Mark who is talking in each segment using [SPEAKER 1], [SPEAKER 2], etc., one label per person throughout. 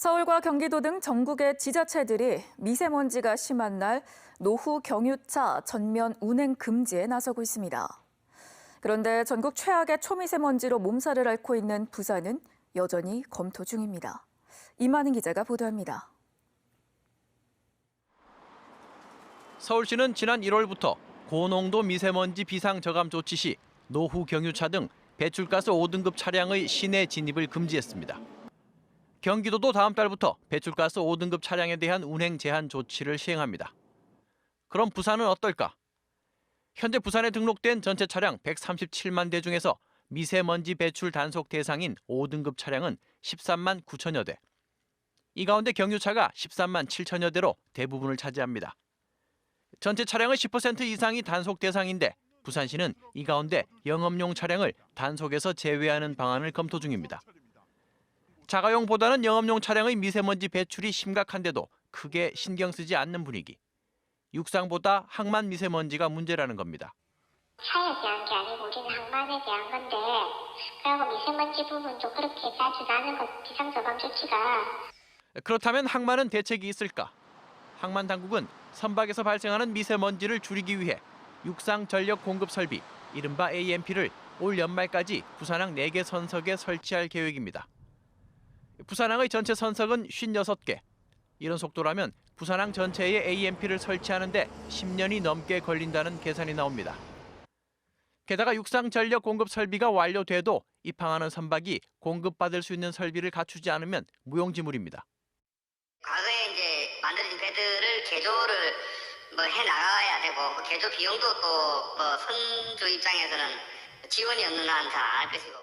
[SPEAKER 1] 서울과 경기도 등 전국의 지자체들이 미세먼지가 심한 날 노후 경유차 전면 운행 금지에 나서고 있습니다. 그런데 전국 최악의 초미세먼지로 몸살을 앓고 있는 부산은 여전히 검토 중입니다. 이만희 기자가 보도합니다.
[SPEAKER 2] 서울시는 지난 1월부터 고농도 미세먼지 비상 저감 조치 시 노후 경유차 등 배출가스 5등급 차량의 시내 진입을 금지했습니다. 경기도도 다음 달부터 배출가스 5등급 차량에 대한 운행 제한 조치를 시행합니다. 그럼 부산은 어떨까? 현재 부산에 등록된 전체 차량 137만 대 중에서 미세먼지 배출 단속 대상인 5등급 차량은 13만 9천여 대. 이 가운데 경유차가 13만 7천여 대로 대부분을 차지합니다. 전체 차량의 10% 이상이 단속 대상인데 부산시는 이 가운데 영업용 차량을 단속에서 제외하는 방안을 검토 중입니다. 자가용보다는 영업용 차량의 미세먼지 배출이 심각한데도 크게 신경 쓰지 않는 분위기. 육상보다 항만 미세먼지가 문제라는 겁니다.
[SPEAKER 3] 차에 대한 게 아니고 우리는 항만에 대한 건데 그리고 미세먼지 부분도 그렇게 자주 나는 것 비상저감 조치가
[SPEAKER 2] 그렇다면 항만은 대책이 있을까? 항만 당국은 선박에서 발생하는 미세먼지를 줄이기 위해 육상 전력 공급 설비, 이른바 AMP를 올 연말까지 부산항 4개 선석에 설치할 계획입니다. 부산항의 전체 선석은 56개. 이런 속도라면 부산항 전체에 AMP를 설치하는데 10년이 넘게 걸린다는 계산이 나옵니다. 게다가 육상 전력 공급 설비가 완료돼도 입항하는 선박이 공급받을 수 있는 설비를 갖추지 않으면 무용지물입니다.
[SPEAKER 4] 과거에 이제 만들어진 배들을 개조를 뭐 해 나가야 되고 그 개조 비용도 또뭐 선주 입장에서는 지원이 없는 한잘안할 것이고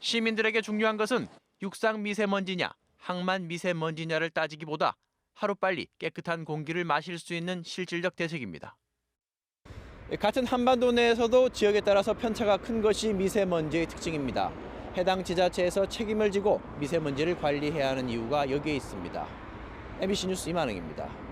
[SPEAKER 2] 시민들에게 중요한 것은 육상 미세먼지냐, 항만 미세먼지냐를 따지기보다 하루빨리 깨끗한 공기를 마실 수 있는 실질적 대책입니다. 같은 한반도 내에서도 지역에 따라서 편차가 큰 것이 미세먼지의 특징입니다. 해당 지자체에서 책임을 지고 미세먼지를 관리해야 하는 이유가 여기에 있습니다. MBC 뉴스 이만흥입니다.